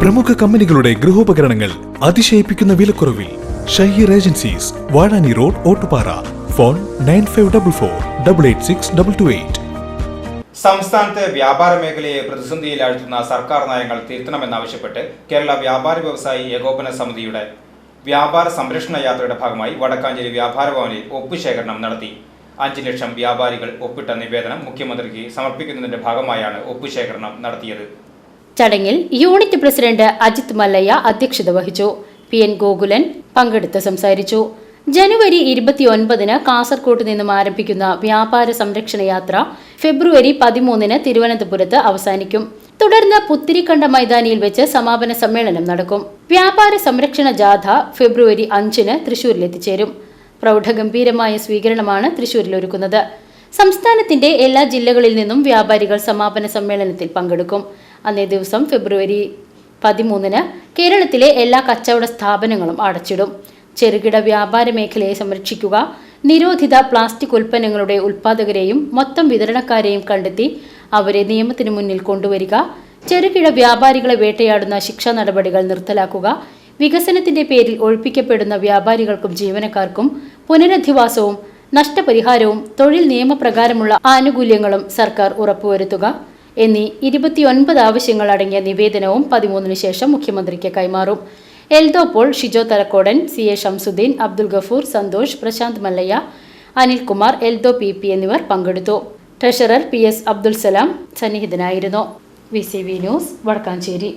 പ്രമുഖ കമ്പനികളുടെ ഗൃഹോപകരണങ്ങൾ അതിശയിപ്പിക്കുന്ന വിലക്കുറവിൽ Shaheer agencies Vazhani road Ottupara. Phone nine five double four double eight six double two eight. സംസ്ഥാനത്ത് വ്യാപാര മേഖലയെ പ്രതിസന്ധിയിലാഴ്ത്തുന്ന സർക്കാർ നയങ്ങൾ തിരുത്തണമെന്നാവശ്യപ്പെട്ട് കേരള വ്യാപാര വ്യവസായി ഏകോപന സമിതിയുടെ വ്യാപാര സംരക്ഷണ യാത്രയുടെ ഭാഗമായി വടക്കാഞ്ചേരി വ്യാപാര ഭവനിൽ ഒപ്പുശേഖരണം നടത്തി. അഞ്ച് ലക്ഷം വ്യാപാരികൾ ഒപ്പിട്ട നിവേദനം മുഖ്യമന്ത്രിക്ക് സമർപ്പിക്കുന്നതിന്റെ ഭാഗമായാണ് ഒപ്പുശേഖരണം നടത്തിയത്. ചടങ്ങിൽ യൂണിറ്റ് പ്രസിഡന്റ് അജിത് മല്ലയ്യ അധ്യക്ഷത വഹിച്ചു. പി എൻ ഗോകുലൻ പങ്കെടുത്ത് സംസാരിച്ചു. ജനുവരി ഇരുപത്തിയൊൻപതിന് കാസർകോട്ട് നിന്നും ആരംഭിക്കുന്ന വ്യാപാര സംരക്ഷണ യാത്ര ഫെബ്രുവരി പതിമൂന്നിന് തിരുവനന്തപുരത്ത് അവസാനിക്കും. തുടർന്ന് പുത്തിരിക്കണ്ട മൈതാനിയിൽ വെച്ച് സമാപന സമ്മേളനം നടക്കും. വ്യാപാര സംരക്ഷണ ജാഥ ഫെബ്രുവരി അഞ്ചിന് തൃശൂരിൽ എത്തിച്ചേരും. പ്രൗഢഗംഭീരമായ സ്വീകരണമാണ് തൃശൂരിൽ ഒരുക്കുന്നത്. സംസ്ഥാനത്തിന്റെ എല്ലാ ജില്ലകളിൽ നിന്നും വ്യാപാരികൾ സമാപന സമ്മേളനത്തിൽ പങ്കെടുക്കും. അന്നേ ദിവസം ഫെബ്രുവരി പതിമൂന്നിന് കേരളത്തിലെ എല്ലാ കച്ചവട സ്ഥാപനങ്ങളും അടച്ചിടും. ചെറുകിട വ്യാപാര മേഖലയെ സംരക്ഷിക്കുക നിരോധിത പ്ലാസ്റ്റിക് ഉൽപ്പന്നങ്ങളുടെ ഉൽപ്പാദകരെയും മൊത്തം വിതരണക്കാരെയും കണ്ടെത്തി അവരെ നിയമത്തിന് മുന്നിൽ കൊണ്ടുവരിക ചെറുകിട വ്യാപാരികളെ വേട്ടയാടുന്ന ശിക്ഷാ നടപടികൾ നിർത്തലാക്കുക വികസനത്തിന്റെ പേരിൽ ഒഴിപ്പിക്കപ്പെടുന്ന വ്യാപാരികൾക്കും ജീവനക്കാർക്കും പുനരധിവാസവും നഷ്ടപരിഹാരവും തൊഴിൽ നിയമപ്രകാരമുള്ള ആനുകൂല്യങ്ങളും സർക്കാർ ഉറപ്പുവരുത്തുക. എന്നീ ഇരുപത്തിയൊൻപത് ആവശ്യങ്ങൾ അടങ്ങിയ നിവേദനവും പതിമൂന്നിന് ശേഷം മുഖ്യമന്ത്രിക്ക് കൈമാറും. Eldho Paul Shijo Thalakodan C A Shamsuddin Abdul Gafoor Santhosh Prashanth Mallayya Anilkumar Eldho P P എന്നിവർ പങ്കെടുത്തു. Treasurer P S Abdul Salam സന്നിഹിതനായിരുന്നു. V C V news Vadakkanchery.